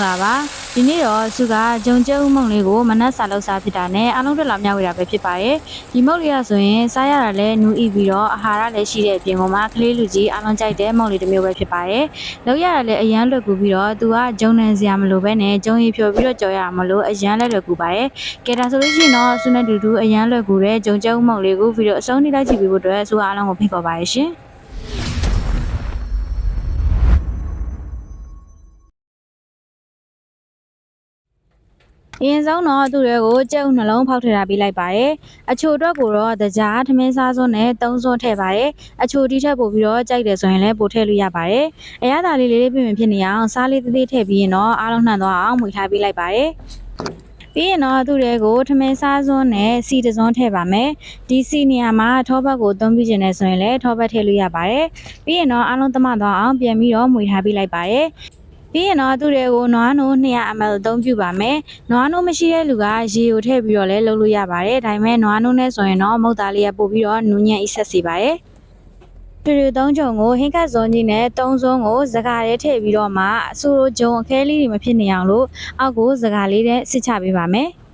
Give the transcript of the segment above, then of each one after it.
္ဂလာပါဒီနေ့တော့သူကဂျုံကျဲဥမုံလေးကိုမနက်စာလောက်စားဖြစ်တာနဲ့အားလုံးတက်လာမျှဝေတာပဲဖြစ်ပါတယ်ဒီမုံလေးကဆိုရင်စားရတာလည်းနူးဤပြီးတော့အာဟာရလည်းရှိတဲ့အပြင်ကမှကလေးလူကြီးအားလုံးကြိုက်တဲ့မုံလေးတစ်မျိုးပဲဖြစ်ပါတယ်လောက်ရတာလည်းအရန်လွယ်ကူပြီးတော့သူကဂျုံနန်စရာမလိုပဲနဲ့ဂျုံရီဖြော်ပြီးတော့ကြော်ရမှာမလို့အရန်လည်းလွယ်ကူပါတယ်ကဲဒါဆိုလို့ရှိရင်တော့ဆုနဲ့တူတူအရန်လွယ်ကူတဲ့ဂျုံကျဲဥမုံလေးကိုဗီဒီယိုအဆုံးထိလိုက်ကြည့်ပြီးဖို့အတွက်သူကအားလုံးကိုဖိတ်ခေါ်ပါရရှင် အရင်ဆုံးတော့သူတွေကိုကြက်ဥနှလုံးဖောက်ထည့်ထားပေးလိုက်ပါတယ်။အချိုအတွက်ကိုတော့တကြားထမင်းစားစွန်းနဲ့သုံးစွန်းထည့်ပါတယ်။အချိုဒီထက်ပိုပြီးတော့ကြိုက်တယ်ဆိုရင်လည်းပိုထည့်လို့ရပါတယ်။အရသာလေးလေးလေးပြင်ပြင်ဖြစ်နေအောင်စားလေးသေးသေးထည့်ပြီးရင်တော့အားလုံးနှံသွားအောင်မှွေထားပေးလိုက်ပါတယ်။ပြီးရင်တော့သူတွေကိုထမင်းစားစွန်းနဲ့စီတစွန်းထည့်ပါမယ်။ဒီစီနေရာမှာထောပတ်ကိုသုံးပြခြင်းနဲ့ဆိုရင်လည်းထောပတ်ထည့်လို့ရပါတယ်။ပြီးရင်တော့အားလုံးသမသွားအောင်ပြန်ပြီးတော့မှွေထားပေးလိုက်ပါတယ်။ ပြီးရင်တော့သူတွေကိုနွားနိုး 200ml အသုံးပြုပါမယ်။နွားနိုးမရှိတဲ့လူကရေကိုထည့်ပြီးတော့လည်းလုပ်လို့ရပါတယ်။ဒါပေမဲ့နွားနိုးနဲ့ဆိုရင်တော့မုတ်သားလေးကပို့ပြီးတော့နူးညံ့အဆက်စီပါတယ်။တူတူသုံးကြုံကိုဟင်းကတ်စုံကြီးနဲ့သုံးစုံကိုစကားလေးထည့်ပြီးတော့မှအဆူလိုဂျုံအခဲလေးတွေမဖြစ်နေအောင်လို့အောက်ကိုစကားလေးနဲ့စစ်ချပေးပါမယ်။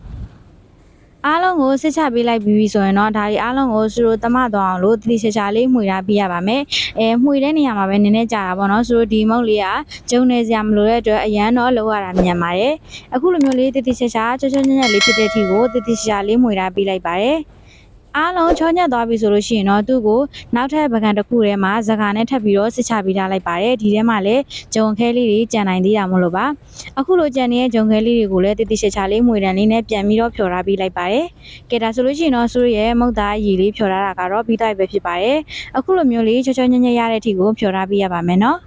အားလုံးကိုစစ်ချပေးလိုက်ပြီးပြီဆိုရင်တော့ဒါဒီအားလုံးကိုစူလိုတမသွားအောင်လို့တတိချာချာလေးမှွေထားပေးရပါမယ်။အဲမှွေတဲ့နေရာမှာပဲနည်းနည်းကြာတာပေါ့နော်။စူလိုဒီမုတ်လေးကဂျုံနေစရာမလိုတဲ့အတွက်အရန်တော့လောက်ရတာမြန်ပါတယ်။အခုလိုမျိုးလေးတတိချာချာချွတ်ချွတ်ညံ့ညံ့လေးဖြစ်တဲ့အထိကိုတတိချာချာလေးမှွေထားပေးလိုက်ပါတယ်။ အားလုံးချောညက်သွားပြီဆိုလို့ရှိရင်တော့သူ့ကိုနောက်ထပ်ပကံတစ်ခုထဲမှာဇကာနဲ့ထပ်ပြီးတော့စစ်ချပေးထားလိုက်ပါတယ်ဒီထဲမှာလည်းဂျုံခဲလေးတွေကြံနိုင်သေးတာမလို့ပါအခုလိုကြံနေတဲ့ဂျုံခဲလေးတွေကိုလည်းတိတိကျကျလေးမှွေတန်လေးနဲ့ပြန်ပြီးတော့ဖြော်ထားပေးလိုက်ပါတယ်ကဲဒါဆိုလို့ရှိရင်တော့ဆိုရဲ့မုတ်သားရည်လေးဖြော်ထားတာကတော့ပြီးတော့ပဲဖြစ်ပါတယ်အခုလိုမျိုးလေးချောချောညက်ညက်ရတဲ့အထိကိုဖြော်ထားပေးရပါမယ်နော်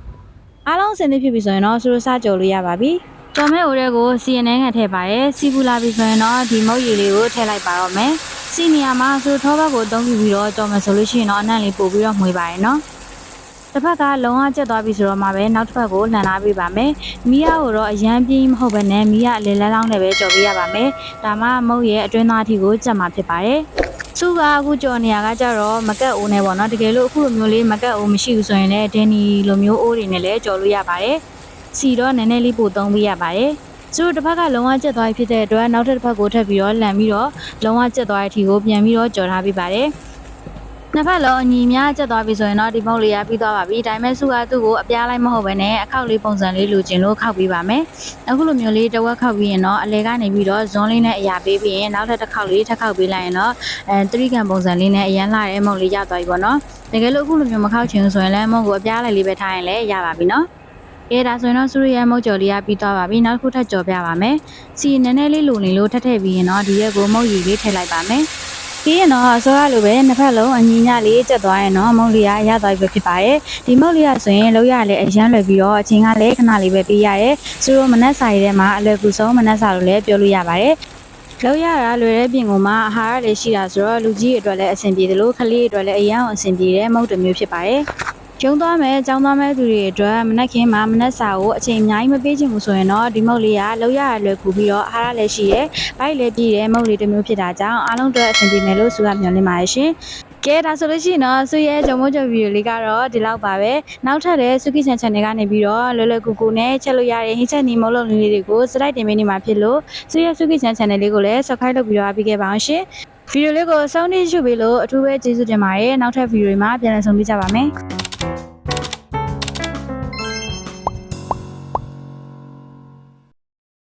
အားလုံးအဆင်သင့်ဖြစ်ပြီဆိုရင်တော့ဆိုလိုစကြော်လို့ရပါပြီကျော်မဲအိုတဲ့ကိုစီရင်နှန်းခံထည့်ပါတယ်စီပူလာပြီဆိုရင်တော့ဒီမုတ်ရည်လေးကိုထည့်လိုက်ပါတော့မယ် စီနီယာမှာဆိုထောဘက်ကိုအသုံးပြုပြီးတော့ကြော်မယ်ဆိုလို့ရှိရင်တော့အနံ့လေးပို့ပြီးတော့မှွေပါတယ်နော်တစ်ဖက်ကလုံးဝကျက်သွားပြီဆိုတော့မှပဲနောက်တစ်ဖက်ကိုလှန်ထားပေးပါမယ်မီးရကိုတော့အရန်ပြင်းမဟုတ်ဘဲနဲ့မီးရအလေလဲလောင်းနဲ့ပဲကြော်ပေးရပါမယ်ဒါမှမုတ်ရဲ့အတွင်းသားအထိကိုကျက်မှာဖြစ်ပါတယ်သူကအခုကြော်နေရကကြတော့မကက်အိုးနဲ့ပေါ့နော်တကယ်လို့အခုလိုမျိုးလေးမကက်အိုးမရှိဘူးဆိုရင်လည်းဒင်းနီလိုမျိုးအိုးတွေနဲ့လည်းကြော်လို့ရပါတယ်စီတော့နည်းနည်းလေးပို့သုံးပေးရပါတယ် သူတို့တစ်ဖက်ကလုံးဝကျက်သွားပြီဖြစ်တဲ့အတွက်နောက်ထပ်တစ်ဖက်ကိုထပ်ပြီးတော့လှန်ပြီးတော့လုံးဝကျက်သွားတဲ့အထိကိုပြန်ပြီးတော့ကြော်ထားပေးပါတယ်နှစ်ဖက်လုံးအညီများကျက်သွားပြီဆိုရင်တော့ဒီမုတ်လေးရပြီးသွားပါပြီ။ဒါပေမဲ့စုကသူ့ကိုအပြားလိုက်မဟုတ်ဘဲနဲ့အခောက်လေးပုံစံလေးလိုချင်လို့ခောက်ပေးပါမယ်။အခုလိုမျိုးလေးတစ်ဝက်ခောက်ပြီးရင်တော့အလဲကနေပြီးတော့ဇွန်းလေးနဲ့အရာပေးပြီးရင်နောက်ထပ်တစ်ခောက်လေးထပ်ခောက်ပေးလိုက်ရင်တော့အဲသတိကံပုံစံလေးနဲ့အရန်လာတဲ့မုတ်လေးရသွားပြီပေါ့နော်။တကယ်လို့အခုလိုမျိုးမခောက်ချင်ဘူးဆိုရင်လည်းမုတ်ကိုအပြားလိုက်လေးပဲထားရင်လည်းရပါပြီနော်။ အဲဒါဆိုရင်တော့စူရီရဲ့မုတ်ကြော်လေးကပြီးသွားပါပြီနောက်တစ်ခုထပ်ကြော်ပြပါမယ်စီနည်းနည်းလေးလိုနေလို့ထပ်ထည့်ပြီးရင်တော့ဒီရက်ကိုမုတ်ရည်လေးထည့်လိုက်ပါမယ်ပြီးရင်တော့အစိုးရလိုပဲနှစ်ဖက်လုံးအညီညလေးကျက်သွားရင်တော့မုတ်လေးကရသွားပြီဖြစ်ပါတယ်ဒီမုတ်လေးကဆိုရင်လောက်ရလေအရန်လွယ်ပြီးတော့အချင်းကလည်းခဏလေးပဲပေးရတယ်စူရိုမနက်စာရီထဲမှာအလွယ်ကူဆုံးမနက်စာလို့လည်းပြောလို့ရပါတယ်လောက်ရတာလွယ်တဲ့ပြင်ကိုမှအာဟာရလည်းရှိတာဆိုတော့လူကြီးအတွက်လည်းအဆင်ပြေတယ်လို့ကလေးအတွက်လည်းအရန်အဆင်ပြေတဲ့မုတ်တစ်မျိုးဖြစ်ပါတယ် ကျုံသွားမယ်ចောင်းသွားမယ်သူတွေအတွက်မနက်ခင်းမှာမနက်စာကိုအချိန်အများကြီးမပေးချင်ဘူးဆိုရင်တော့ဒီမုတ်လေးကလောက်ရရလွယ်ကူပြီးတော့အာဟာရလည်းရှိရဲဘိုက်လည်းပြည့်တယ်မုတ်လေးတစ်မျိုးဖြစ်တာကြောင့်အားလုံးအတွက်အဆင်ပြေမယ်လို့ဆုကမျှော်လင့်ပါတယ်ရှင်ကဲဒါဆိုလို့ရှိရင်တော့ဆုရဲ့ဂျုံမုတ်ဂျုံဗီဒီယိုလေးကတော့ဒီလောက်ပါပဲနောက်ထပ်တဲ့ဆုကိချန် channel ကနေပြီးတော့လွယ်လွယ်ကူကူနဲ့ချက်လို့ရတဲ့ဟင်းချက်နီမုတ်လုံးလေးတွေကိုစလိုက်တင်ပေးနေမှာဖြစ်လို့ဆုရဲ့ဆုကိချန် channel လေးကိုလည်း subscribe လုပ်ပြီးတော့အားပေးခဲ့ပါအောင်ရှင်ဗီဒီယိုလေးကိုစောင့်နေရှုပေးလို့အထူးပဲကျေးဇူးတင်ပါတယ်နောက်ထပ်ဗီဒီယိုတွေမှာပြန်လည်ဆုံတွေ့ကြပါမယ်